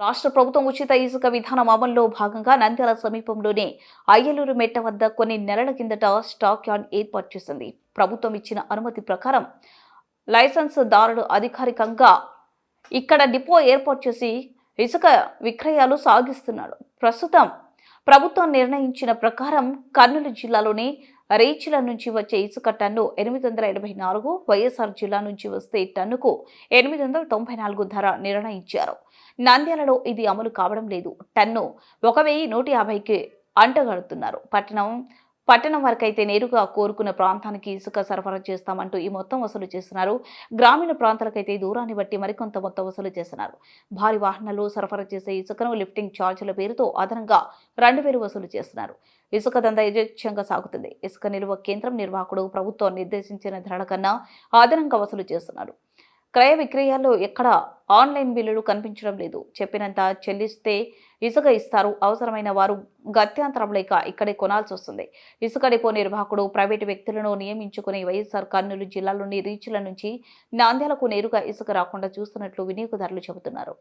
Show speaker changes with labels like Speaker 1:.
Speaker 1: రాష్ట్ర ప్రభుత్వం ఉచిత ఇసుక విధానం అమల్లో భాగంగా నంద్యాల సమీపంలోనే అయ్యలూరు మెట్ట వద్ద కొన్ని నెలల కిందట స్టాక్ యార్డ్ ఏర్పాటు చేసింది. ప్రభుత్వం ఇచ్చిన అనుమతి ప్రకారం లైసెన్స్ దారుడు అధికారికంగా ఇక్కడ డిపో ఏర్పాటు చేసి ఇసుక విక్రయాలు సాగిస్తున్నాడు. ప్రస్తుతం ప్రభుత్వం నిర్ణయించిన ప్రకారం కర్నూలు జిల్లాలోని రీచ్ల నుంచి వచ్చే ఇసుక టన్ను ఎనిమిది వందల ఎనభై నాలుగు వైఎస్ఆర్ జిల్లా నుంచి వస్తే టన్నుకు ఎనిమిది వందల తొంభై నాలుగు ధర నిర్ణయించారు. నంద్యాలలో ఇది అమలు కావడం లేదు. టన్ను ఒక వెయ్యి నూట యాభైకి అంటగడుతున్నారు. పట్టణం పట్టణం వరకైతే నేరుగా కోరుకున్న ప్రాంతానికి ఇసుక సరఫరా చేస్తామంటూ ఈ మొత్తం వసూలు చేస్తున్నారు. గ్రామీణ ప్రాంతాలకైతే దూరాన్ని బట్టి మరికొంత మొత్తం వసూలు చేస్తున్నారు. భారీ వాహనాలు సరఫరా చేసే ఇసుకను లిఫ్టింగ్ ఛార్జీల పేరుతో అదనంగా రెండు వేలు వసూలు చేస్తున్నారు. ఇసుక దందా యథేచ్ఛంగా సాగుతుంది. ఇసుక నిల్వ కేంద్రం నిర్వాహకుడు ప్రభుత్వం నిర్దేశించిన ధరల కన్నా అదనంగా వసూలు చేస్తున్నారు. క్రయ విక్రయాల్లో ఎక్కడ ఆన్లైన్ బిల్లులు కనిపించడం లేదు. చెప్పినంత చెల్లిస్తే ఇసుక ఇస్తారు. అవసరమైన వారు గత్యంతరం లేక ఇక్కడే కొనాల్సి వస్తుంది. ఇసుక డిపో నిర్వాహకుడు ప్రైవేటు వ్యక్తులను నియమించుకుని వైఎస్ఆర్ కర్నూలు జిల్లాలోని రీచ్ల నుంచి నాంద్యాలకు నేరుగా ఇసుక రాకుండా చూస్తున్నట్లు వినియోగదారులు చెబుతున్నారు.